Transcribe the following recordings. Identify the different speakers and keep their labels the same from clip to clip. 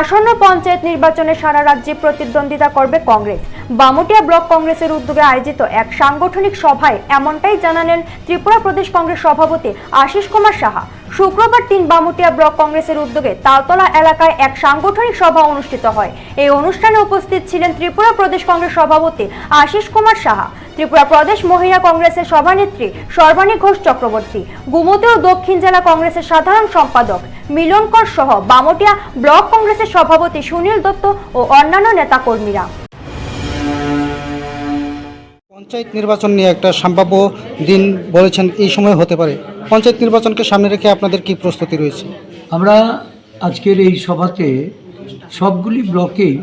Speaker 1: আসন্ন পঞ্চায়েত নির্বাচনে সারা রাজ্যে প্রতিদ্বন্দ্বিতা করবে কংগ্রেস। বামুটিয়া ব্লক কংগ্রেসের উদ্যোগে আয়োজিত এক সাংগঠনিক সভায় এমনটাই জানালেন ত্রিপুরা প্রদেশ কংগ্রেস সভাপতি আশিস কুমার সাহা। শুক্রবার তিন বামুটিয়া ব্লক কংগ্রেসের উদ্যোগে তালতলা এলাকায় এক সাংগঠনিক সভা অনুষ্ঠিত হয়। এই অনুষ্ঠানে উপস্থিত ছিলেন ত্রিপুরা প্রদেশ কংগ্রেস সভাপতি আশিস কুমার সাহা। ত্রিপুরা প্রদেশ মহিলা কংগ্রেসের সভানেত্রী সর্বাণী ঘোষ চক্রবর্তী গুমতি ও দক্ষিণ জেলা কংগ্রেসের সাধারণ সম্পাদক মিলনকর সহ বামটিয়া ব্লক কংগ্রেসের সভাপতি সুনীল দত্ত ও অন্যান্য নেতাকর্মীরা।
Speaker 2: পঞ্চায়েত নির্বাচন নিয়ে একটা সম্ভাব্য দিন বলেছেন এই সময় হতে পারে। পঞ্চায়েত নির্বাচনকে সামনে রেখে আপনাদের কি প্রস্তুতি রয়েছে?
Speaker 3: আমরা আজকের এই সভাতে সবগুলি ব্লকেই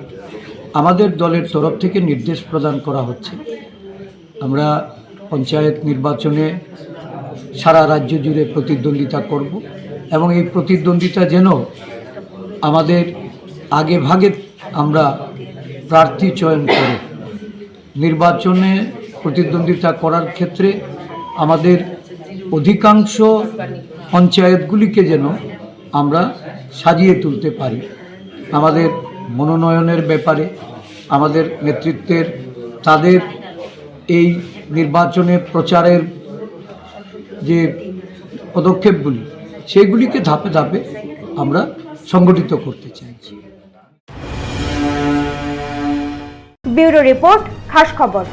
Speaker 3: আমাদের দলের তরফ থেকে নির্দেশ প্রদান করা হচ্ছে। আমরা পঞ্চায়েত নির্বাচনে সারা রাজ্য জুড়ে প্রতিদ্বন্দ্বিতা করব এবং এই প্রতিদ্বন্দ্বিতা যেন আমাদের আগে ভাগে আমরা প্রার্থী চয়ন করি নির্বাচনে প্রতিদ্বন্দ্বিতা করার ক্ষেত্রে আমাদের অধিকাংশ পঞ্চায়েতগুলিকে যেন আমরা সাজিয়ে তুলতে পারি। আমাদের মনোনয়নের ব্যাপারে, আমাদের নেতৃত্বের, তাদের এই নির্বাচনে প্রচারের যে পদক্ষেপগুলি, সেগুলিকে ধাপে ধাপে আমরা সংগঠিত করতে চাইছি।
Speaker 1: ব্যুরো রিপোর্ট, খাস খবর।